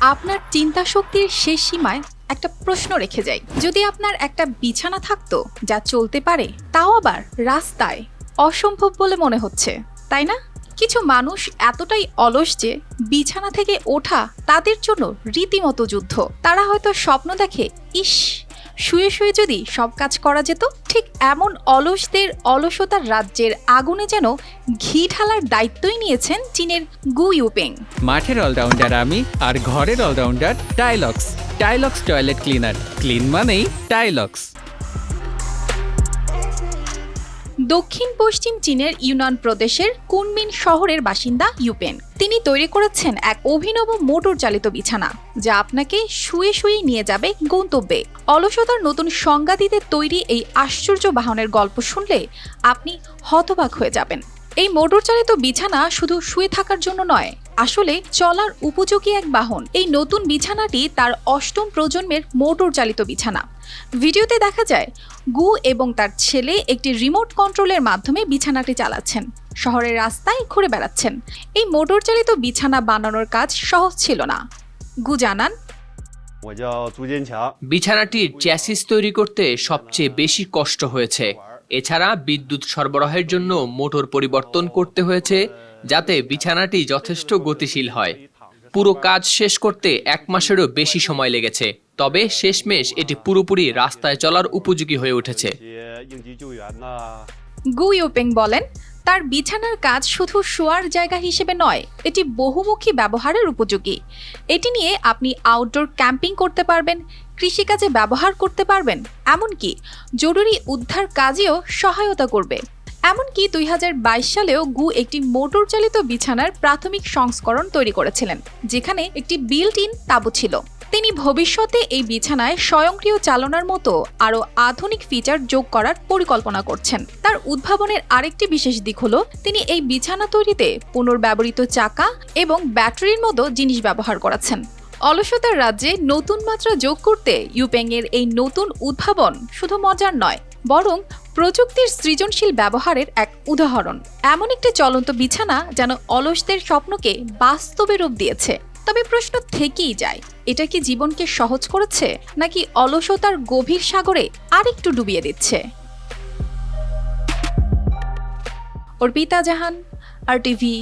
আপনার চিন্তা শক্তির শেষ সীমায় একটা প্রশ্ন রেখে যাই। যদি আপনার একটা বিছানা থাকতো যা চলতে পারে, তাও আবার রাস্তায় অসম্ভব বলে মনে হচ্ছে, তাই না? কিছু মানুষ এতটাই অলস যে বিছানা থেকে ওঠা তাদের জন্য রীতিমতো যুদ্ধ। তারা হয়তো স্বপ্ন দেখে, ইস শুয়ে শুয়ে যদি সব কাজ করা যেত, ঠিক এমন অলসদের অলসতার রাজ্যের আগুনে যেন ঘি ঢালার দায়িত্বই নিয়েছেন চীনের গু ইউপেং। মাঠের অলরাউন্ডার আমি আর ঘরের allrounder Tylox. Tylox toilet cleaner. Clean মানেই টাইলক্স। দক্ষিণ পশ্চিম চীনের ইউনান প্রদেশের কুনমিন শহরের বাসিন্দা ইউপেন। তিনি তৈরি করেছেন এক অভিনব মোটর চালিত বিছানা, যা আপনাকে শুয়ে শুয়ে নিয়ে যাবে গন্তব্যে। অলসতার নতুন সংজ্ঞা দিতে তৈরি এই আশ্চর্য বাহনের গল্প শুনলে আপনি হতবাক হয়ে যাবেন। এই মোটর চালিত বিছানা শুধু শুয়ে থাকার জন্য নয় আসলে চলার উপযোগী এক বাহন। এই নতুন বিছানাটি তার অষ্টম প্রজন্মের মোটর চালিত বিছানা। ভিডিওতে দেখা যায় গু এবং তার ছেলে একটি রিমোট কন্ট্রোলের মাধ্যমে বিছানাটি চালাচ্ছেন। শহরের রাস্তায় ঘুরে বেড়াচ্ছেন। এই মোটর চালিত বিছানা বানানোর কাজ সহজ ছিল না। গু জানান বিছানাটির চ্যাসিস তৈরি করতে সবচেয়ে বেশি কষ্ট হয়েছে। এছাড়া বিদ্যুৎ সরবরাহের জন্য মোটর পরিবর্তন করতে হয়েছে যাতে বিছানাটি যথেষ্ট গতিশীল হয়। পুরো কাজ শেষ করতে এক মাসেরও বেশি সময় লেগেছে তবে শেষমেশ এটি পুরোপুরি রাস্তায় চলার উপযোগী হয়ে উঠেছে। গু ইউপিং বলেন তার বিছানার কাজ শুধু শোয়ার জায়গা হিসেবে নয়, এটি বহুমুখী ব্যবহারের উপযোগী। এটি নিয়ে আপনি আউটডোর ক্যাম্পিং করতে পারবেন, কৃষিকাজে ব্যবহার করতে পারবেন, এমনকি জরুরি উদ্ধার কাজেও সহায়তা করবে। এমনকি দুই হাজার বাইশ সালেও গু একটি মোটর চালিত বিছানার প্রাথমিক সংস্করণ তৈরি করেছিলেন, যেখানে একটি বিল্ট ইন তাঁবু ছিল। তিনি ভবিষ্যতে এই বিছানায় স্বয়ংক্রিয় চালনার মতো আরও আধুনিক ফিচার যোগ করার পরিকল্পনা করছেন। তার উদ্ভাবনের আরেকটি বিশেষ দিক হলো, তিনি এই বিছানা তৈরিতে পুনর্ব্যবহৃত চাকা এবং ব্যাটারির মতো জিনিস ব্যবহার করেছেন অলসতার রাজ্যে নতুন মাত্রা যোগ করতে ইউপেং এর এই নতুন উদ্ভাবন শুধু মজার নয়, বরং প্রযুক্তির সৃজনশীল ব্যবহারের এক উদাহরণ। এমন একটি চলন্ত বিছানা যেন অলসদের স্বপ্নকে বাস্তবে রূপ দিয়েছে। তবে প্রশ্ন থেকেই যায়, এটা কি জীবনকে সহজ করেছে, নাকি অলসতার গভীর সাগরে আরেকটু ডুবিয়ে দিচ্ছে? অর্পিতা জাহান, আর টিভি